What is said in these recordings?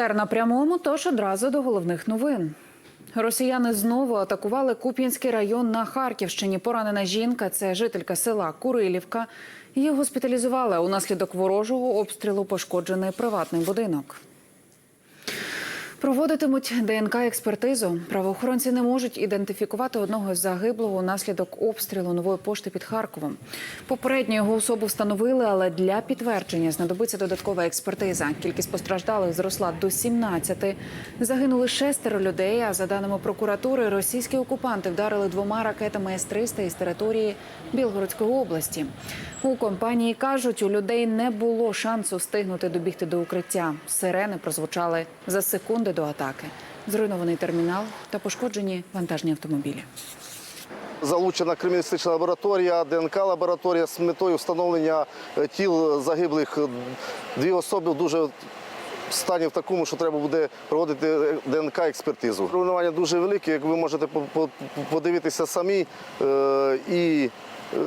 Репортер на прямому, тож одразу до головних новин. Росіяни знову атакували Куп'янський район на Харківщині. Поранена жінка, це жителька села Курилівка. Її госпіталізували. Унаслідок ворожого обстрілу пошкоджений приватний будинок. Проводитимуть ДНК-експертизу. Правоохоронці не можуть ідентифікувати одного з загиблого унаслідок обстрілу нової пошти під Харковом. Попередньо його особу встановили, але для підтвердження знадобиться додаткова експертиза. Кількість постраждалих зросла до 17. Загинули шестеро людей. А за даними прокуратури, російські окупанти вдарили двома ракетами С-300 із території Білгородської області. У компанії кажуть, у людей не було шансу встигнути добігти до укриття. Сирени прозвучали за секунди до атаки. Зруйнований термінал та пошкоджені вантажні автомобілі. Залучена криміналістична лабораторія, ДНК-лабораторія з метою встановлення е, тіл загиблих. Дві особи дуже стані в такому, що треба буде проводити ДНК-експертизу. Руйнування дуже велике, як ви можете по- по- подивитися самі. Е, І е,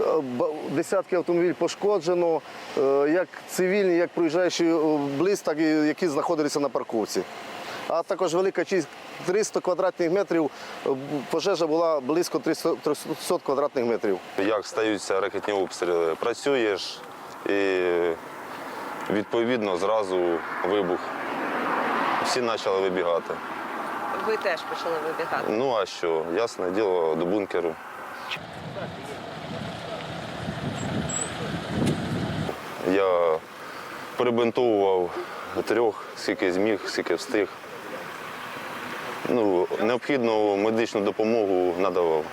десятки автомобілів пошкоджено, е, як цивільні, як проїжджаючі е, близь, так і які знаходилися на парковці. А також велика кількість 300 квадратних метрів. Пожежа була близько 300 300 квадратних метрів. Як стаються ракетні обстріли, працюєш і відповідно зразу вибух. Всі почали вибігати. Ви теж почали вибігати. Ну а що, ясне діло, до бункеру. Я перебинтовував трьох, скільки зміг, скільки встиг. Ну, необхідну медичну допомогу надавав.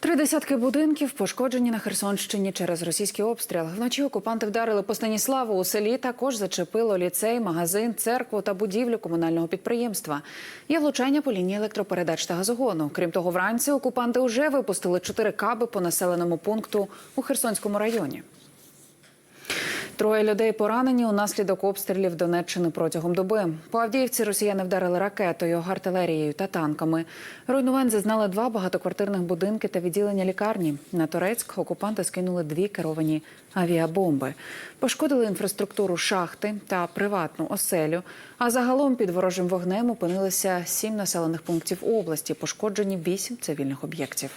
Три десятки будинків пошкоджені на Херсонщині через російський обстріл. Вночі окупанти вдарили по Станіславу. У селі також зачепило ліцей, магазин, церкву та будівлю комунального підприємства. Є влучання по лінії електропередач та газогону. Крім того, вранці окупанти вже випустили чотири каби по населеному пункту у Херсонському районі. Троє людей поранені унаслідок обстрілів Донеччини протягом доби. По Авдіївці росіяни вдарили ракетою, артилерією та танками. Руйнувань зазнали два багатоквартирних будинки та відділення лікарні. На Торецьк окупанти скинули дві керовані авіабомби. Пошкодили інфраструктуру шахти та приватну оселю. А загалом під ворожим вогнем опинилися сім населених пунктів області. Пошкоджені вісім цивільних об'єктів.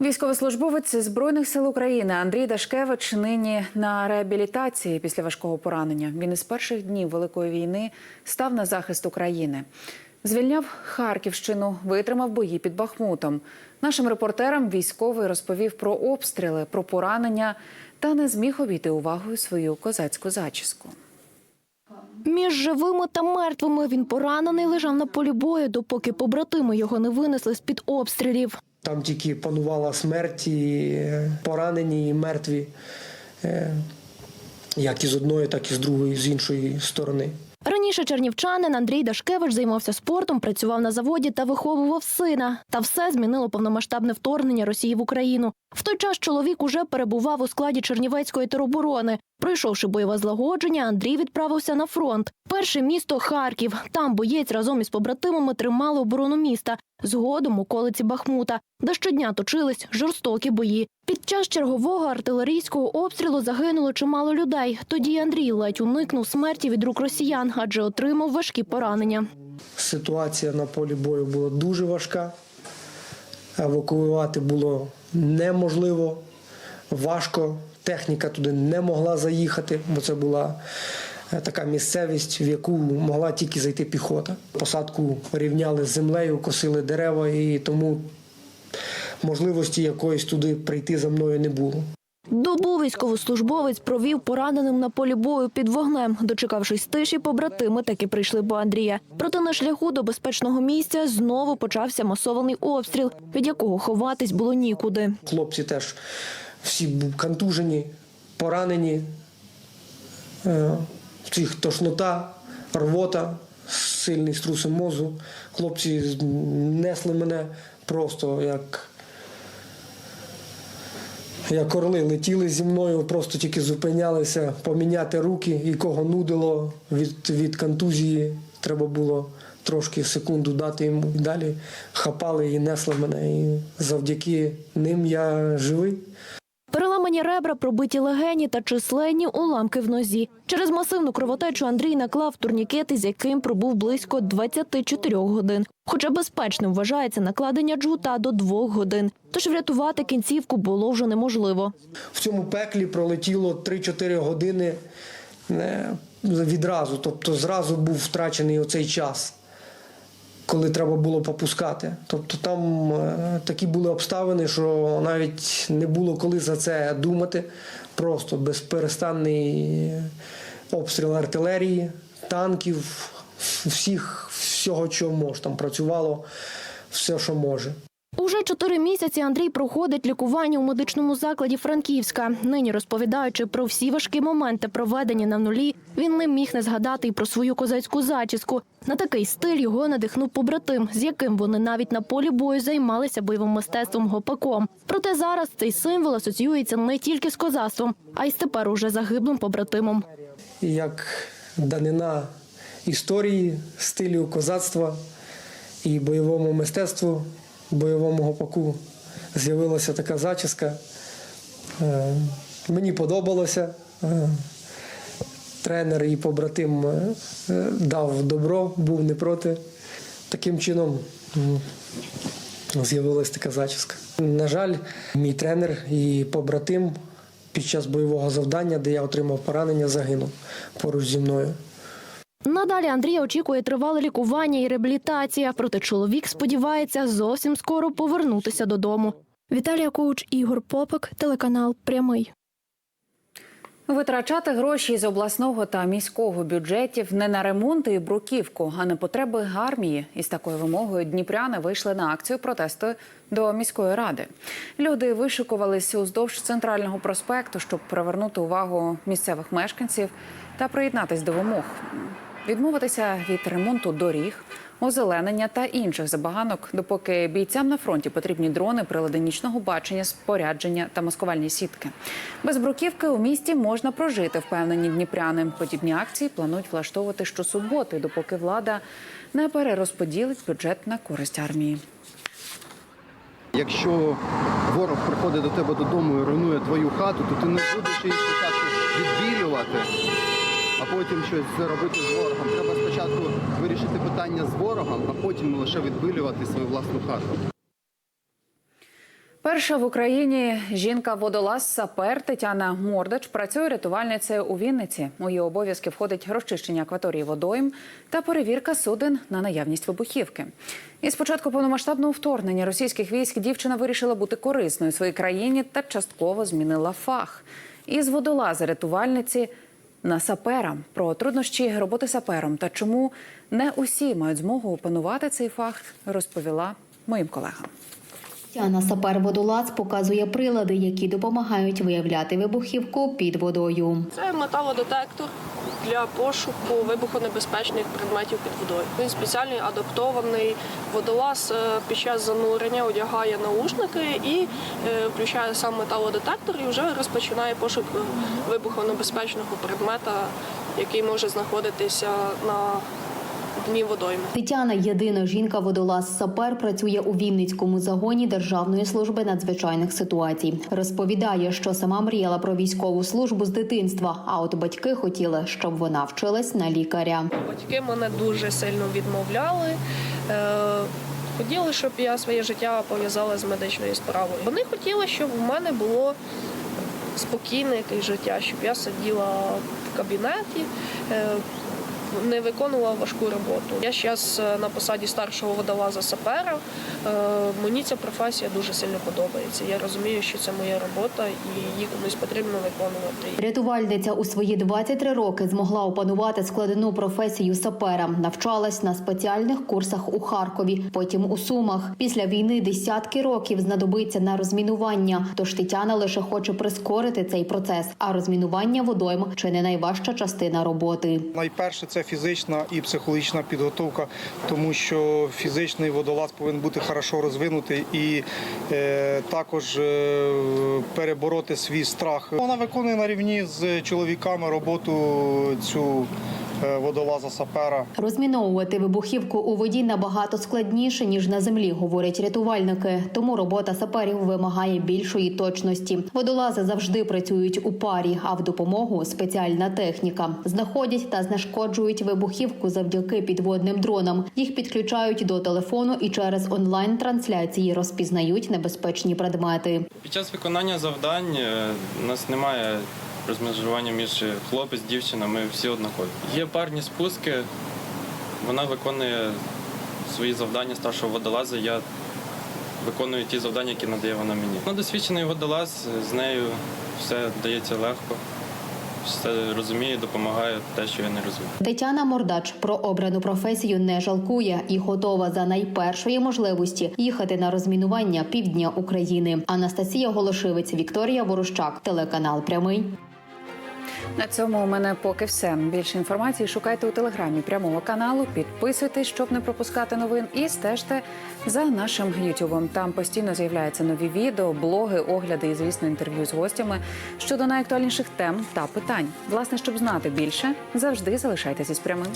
Військовослужбовець Збройних сил України Андрій Дашкевич нині на реабілітації після важкого поранення. Він із перших днів Великої війни став на захист України. Звільняв Харківщину, витримав бої під Бахмутом. Нашим репортерам військовий розповів про обстріли, про поранення та не зміг обійти увагою свою козацьку зачіску. Між живими та мертвими він поранений лежав на полі бою, допоки побратими його не винесли з-під обстрілів. Там тільки панувала смерть, і е, поранені, і мертві, е, як із одної, так і з другої, з іншої сторони. Раніше чернівчанин Андрій Дашкевич займався спортом, працював на заводі та виховував сина. Та все змінило повномасштабне вторгнення Росії в Україну. В той час чоловік уже перебував у складі Чернівецької тероборони. Пройшовши бойове злагодження, Андрій відправився на фронт. Перше місто Харків. Там боєць разом із побратимами тримали оборону міста. Згодом околиці Бахмута, де щодня точились жорстокі бої. Під час чергового артилерійського обстрілу загинуло чимало людей. Тоді Андрій ледь уникнув смерті від рук росіян, адже отримав важкі поранення. Ситуація на полі бою була дуже важка. Евакуювати було неможливо, важко. Техніка туди не могла заїхати, бо це була така місцевість, в яку могла тільки зайти піхота. Посадку рівняли з землею, косили дерева, і тому можливості якоїсь туди прийти за мною не було. Добу військовослужбовець провів пораненим на полі бою під вогнем. Дочекавшись тиші, побратими таки прийшли по Андрія. Проте на шляху до безпечного місця знову почався масований обстріл, від якого ховатись було нікуди. Хлопці теж всі контужені, поранені. Всіх тошнота, рвота, сильний струс мозу. Хлопці несли мене просто як. Як орли летіли зі мною, просто тільки зупинялися поміняти руки, і кого нудило від, від контузії. Треба було трошки секунду дати йому. І далі хапали і несли мене. І завдяки ним я живий. Зламані ребра, пробиті легені та численні уламки в нозі. Через масивну кровотечу Андрій наклав турнікети, з яким пробув близько 24 годин. Хоча безпечним вважається накладення джгута до двох годин. Тож врятувати кінцівку було вже неможливо. В цьому пеклі пролетіло 3-4 години е, відразу. Тобто зразу був втрачений оцей час, коли треба було попускати. Тобто там е, такі були обставини, що навіть не було коли за це думати. Просто безперестанний обстріл артилерії, танків, всіх, всього, чого може. Там працювало все, що може. Уже чотири місяці Андрій проходить лікування у медичному закладі Франківська. Нині розповідаючи про всі важкі моменти, проведені на нулі, він не міг не згадати й про свою козацьку зачіску. На такий стиль його надихнув побратим, з яким вони навіть на полі бою займалися бойовим мистецтвом гопаком. Проте зараз цей символ асоціюється не тільки з козацтвом, а й з тепер уже загиблим побратимом. Як данина історії, стилю козацтва і бойовому мистецтву, бойовому гопаку з'явилася така зачіска. Е, Мені подобалося. Е, Тренер і побратим е, дав добро, був не проти. Таким чином з'явилася така зачіска. На жаль, мій тренер і побратим під час бойового завдання, де я отримав поранення, загинув поруч зі мною. Надалі Андрія очікує тривале лікування і реабілітація. Проте чоловік сподівається зовсім скоро повернутися додому. Віталія Коуч, Ігор Попик, телеканал Прямий. Витрачати гроші з обласного та міського бюджетів не на ремонти і бруківку, а на потреби армії. Із такою вимогою дніпряни вийшли на акцію протесту до міської ради. Люди вишикувалися уздовж центрального проспекту, щоб привернути увагу місцевих мешканців та приєднатись до вимог. Відмовитися від ремонту доріг, озеленення та інших забаганок, допоки бійцям на фронті потрібні дрони, прилади нічного бачення, спорядження та маскувальні сітки. Без бруківки у місті можна прожити, впевнені дніпряни. Подібні акції планують влаштовувати щосуботи, допоки влада не перерозподілить бюджет на користь армії. Якщо ворог приходить до тебе додому і руйнує твою хату, то ти не будеш її спочатку відбілювати, а потім щось робити з ворогом. Треба спочатку вирішити питання з ворогом, а потім лише відбілювати свою власну хату. Перша в Україні жінка-водолаз сапер Тетяна Мордич працює рятувальницею у Вінниці. У її обов'язки входить розчищення акваторії водойм та перевірка суден на наявність вибухівки. І з початку повномасштабного вторгнення російських військ дівчина вирішила бути корисною своїй країні та частково змінила фах. Із водолази рятувальниці на сапера про труднощі роботи сапером та чому не усі мають змогу опанувати цей фах, розповіла моїм колегам. Тяна Сапер Водолаз показує прилади, які допомагають виявляти вибухівку під водою. Це металодетектор для пошуку вибухонебезпечних предметів під водою. Він спеціальний адаптований водолаз е, під час занурення одягає наушники і е, включає сам металодетектор і вже розпочинає пошук вибухонебезпечного предмета, який може знаходитися на дні водойми. Тетяна єдина жінка-водолаз Сапер працює у Вінницькому загоні Державної служби надзвичайних ситуацій. Розповідає, що сама мріяла про військову службу з дитинства, а от батьки хотіли, щоб вона вчилась на лікаря. Батьки мене дуже сильно відмовляли. Е, Хотіли, щоб я своє життя пов'язала з медичною справою. Вони хотіли, щоб в мене було спокійне якесь життя, щоб я сиділа в кабінеті, е, не виконувала важку роботу. Я зараз на посаді старшого водолаза сапера. Е, Мені ця професія дуже сильно подобається. Я розумію, що це моя робота і її комусь потрібно виконувати. Рятувальниця у свої 23 роки змогла опанувати складену професію сапера. Навчалась на спеціальних курсах у Харкові, потім у Сумах. Після війни десятки років знадобиться на розмінування. Тож Тетяна лише хоче прискорити цей процес. А розмінування водойм чи не найважча частина роботи. Найперше це фізична і психологічна підготовка, тому що фізичний водолаз повинен бути хорошо розвинутий і е, також е, перебороти свій страх. Вона виконує на рівні з чоловіками роботу цю водолаза сапера. Розміновувати вибухівку у воді набагато складніше ніж на землі, говорять рятувальники. Тому робота саперів вимагає більшої точності. Водолази завжди працюють у парі, а в допомогу спеціальна техніка. Знаходять та знешкоджують вибухівку завдяки підводним дронам. Їх підключають до телефону і через онлайн-трансляції розпізнають небезпечні предмети. Під час виконання завдань е, у нас немає розмежування між хлопець, дівчина, ми всі однакові. Є парні спуски, вона виконує свої завдання старшого водолаза. Я виконую ті завдання, які надає вона мені. Вона досвідчений водолаз, з нею все дається легко, все розуміє, допомагає те, що я не розумію. Тетяна Мордач про обрану професію не жалкує і готова за найпершої можливості їхати на розмінування півдня України. Анастасія Голошивець, Вікторія Ворощак, телеканал Прямий. На цьому у мене поки все. Більше інформації шукайте у телеграмі прямого каналу. Підписуйтесь, щоб не пропускати новин, і стежте за нашим Ютубом. Там постійно з'являються нові відео, блоги, огляди і, звісно, інтерв'ю з гостями щодо найактуальніших тем та питань. Власне, щоб знати більше, завжди залишайтеся з прямим.